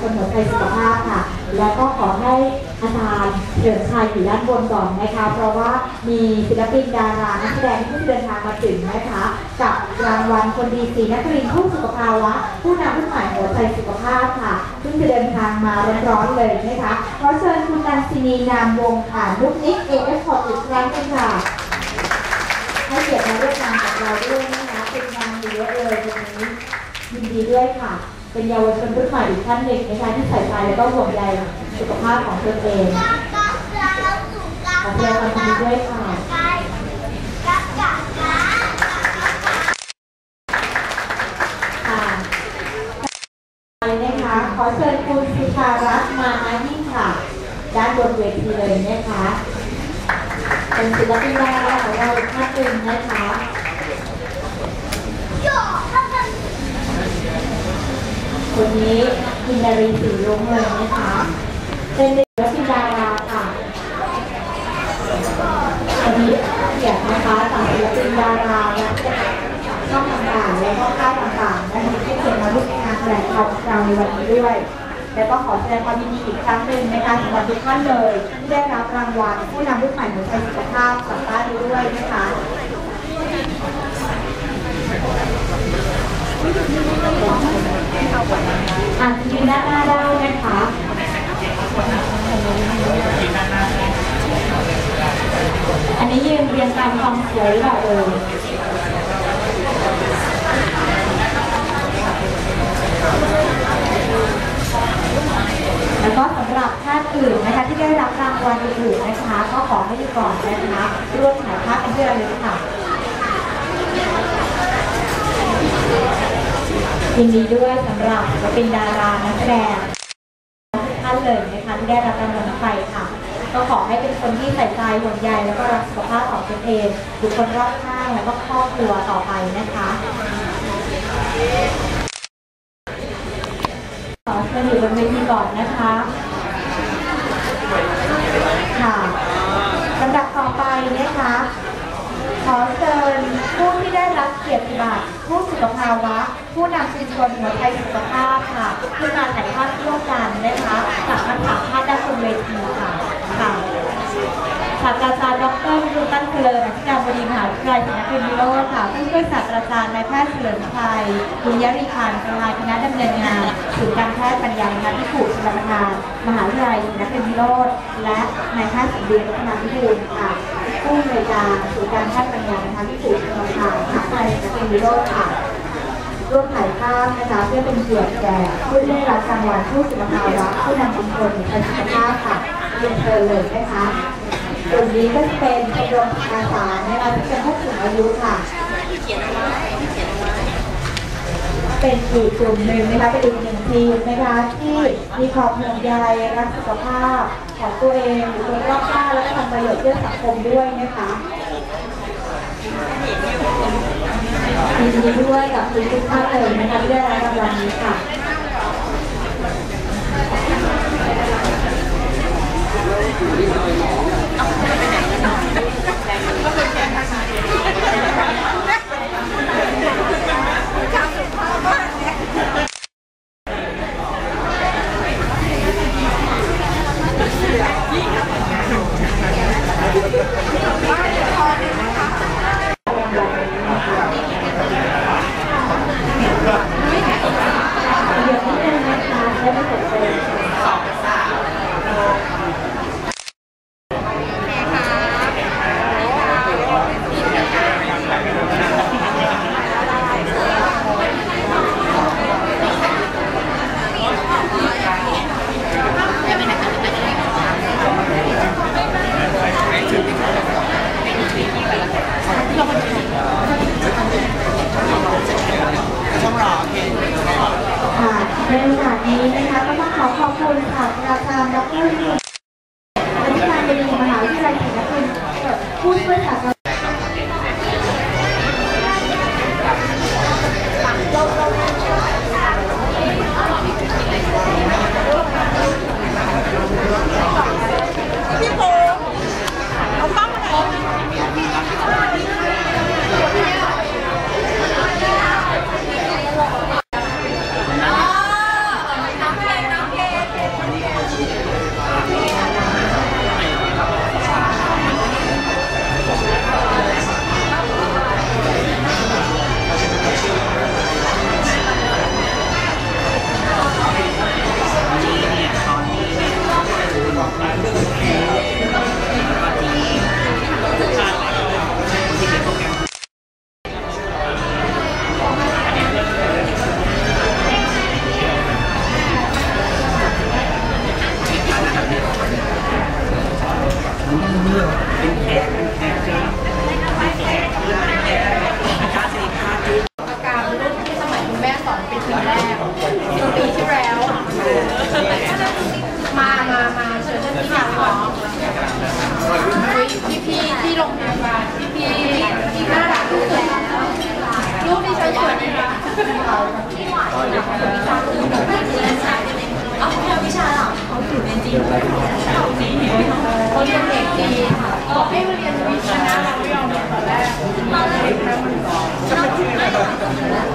ชนหัวใจสุขภาพค่ะ แล้วก็ขอให้อาจารย์เฉลิมชัยอยู่ด้านบนก่อนนะคะ เพราะว่ามีศิลปินดารานักแสดงที่เดินทางมาถึงนะคะ กับรางวัลคนดีสีนักเรียนผู้สุขภาวะ ผู้นำรุ่นใหม่หัวใจสุขภาพค่ะซึ่งจะเดินทางมาร้อนๆเลยนะคะขอเชิญคุณนันซินีนามวงค่ะลูกนิกเอเอฟพอร์ตอีกครั้งหนึงค่ะให้เกียรติมาร่วมงานกับเราด้วยนะคะเป็นงานเยอะเลยวันนี้ยินดีด้วยค่ะ เป็นเยาวชนรุ่นใหม่อีกท่านหนึ่งนะคะที่ใส่ใจและก็ห่วงใยสุขภาพของตนเองขอแสดงความยินดีด้วยค่ะค่ะไปนะคะขอเชิญคุณสุภารัตน์มานะยิ่ค่ะ ด้านบนเวทีเลยนะคะเป็นศิลปินดาราของเราท่านหนึ่งนะคะ คนนี้คุณนารีสีรุ้งเลยนะคะ เป็นศิลปิดาราค่ะวันนี้เกียรตินะคะจากศิลปินดาราและช่องต่างๆและก็ค่ายต่างๆนะคะที่เขียนมาร่วมงานแถลงข่าวของเราในวันนี้ด้วย และก็ขอแสดงความยินดีอีกครั้งหนึ่งในการสำหรับทุกท่านเลยที่ได้รับรางวัลผู้นำรุ่นใหม่หัวใจสุขภาพกลับบ้านด้วยนะคะ อะยืนด้านหน้าได้นะคะอันนี้ยืนเรียงตามความสวยหรือเปล่าเอ่ยแล้วก็สำหรับท่านอื่นนะคะที่ได้รับรางวัลอื่นๆนะคะ ก็ขอให้อยู่ก่อนนะคะร่วมถ่ายภาพกันเพื่อเลยค่ะ ยินดีด้วยสำหรับศิลปินดารานักแสดงทุกท่านเลยนะคะที่ได้รับรางวัลไปค่ะ ก็ขอให้เป็นคนที่ใส่ใจห่วงใยแล้วก็รักสุขภาพของตนเองบุคคลรอบข้างแล้วก็ครอบครัวต่อไปนะคะขอเชิญอยู่บนเวทีก่อนนะคะค่ะลำดับต่อไปนะคะขอเชิญผู้ที่ได้รับเกียรติบัตร ผู้สุขภาวะ ผู้นำชุมชนหัวใจสุขภาพค่ะขึ้นมาถ่ายภาพร่วมกันนะคะจากคำถามภาพด้านบนเวทีค่ะค่ะศาสตราจารย์ดรวิรุตันเพลินอธิการบดีมหาวิทยาลัยศรีนครินวิโรธค่ะผู้ช่วยศาสตราจารย์นายแพทย์เฉลิมชัยบุญยริพันธ์ประธานคณะดำเนินงานศูนย์การแพทย์ปัญญาคณพิผูชลประทาน มหาวิทยาลัยศรีนครินวิโรธและนายแพทย์สัมเดียรัตนาพิบูลค่ะผู้อำนวยการศูนย์การแพทย์ปัญญานะคะที่ถูกกำลังทานนัก เรียนวิโรธค่ะร่วมถ่ายภาพนะคะเพื่อเป็นเกียรติแก่ผู้ได้รับรางวัลผู้สุขภาวะผู้นำชุมชนในสุขภาพค่ะเรียนเชิญเลยนะคะกลุ่มนี้ก็จะเป็นชมรมอาสานะคะที่เป็นผู้สูงอายุค่ะเป็นอีกกลุ่มหนึ่งนะคะเป็นอีกหนึ่งทีมนะคะที่มีความห่วงใยรักสุขภาพของตัวเองหรือคนรอบข้างและทำประโยชน์เพื่อสังคมด้วยนะคะ ยินดีด้วยกับทุกท่านเลยนะคะที่ได้รับรางวัลนี้ค่ะ เดี๋ยวนิดนึงนะคะได้ไม่ตกเลยค่ะ ในโอกาสนี้นะคะก็ต้องขอขอบคุณค่ะอาจารย์ดรวิรุณ เป็นแขกเป็นแขกเจ๊เป็นแขกเป็นแขกอาจารย์สิคะเจ๊ปากการุ่นที่สมัยคุณแม่สอนเป็นทีแรกปีที่แล้ว มามามาเชิญท่านพี่ก่อนพี่พี่ที่โรงพยาบาลพี่พี่ที่น่ารักที่สุดรูปที่ฉันสวยไหมคะเอาแค่วิชาหลังเขาถือเป็นจริง ดีค่ะบอกใมาเรียนวิชานะเราไม่ยตอนแรกตอนแรกแค่มันก่อนไม่ยอมตอนแรก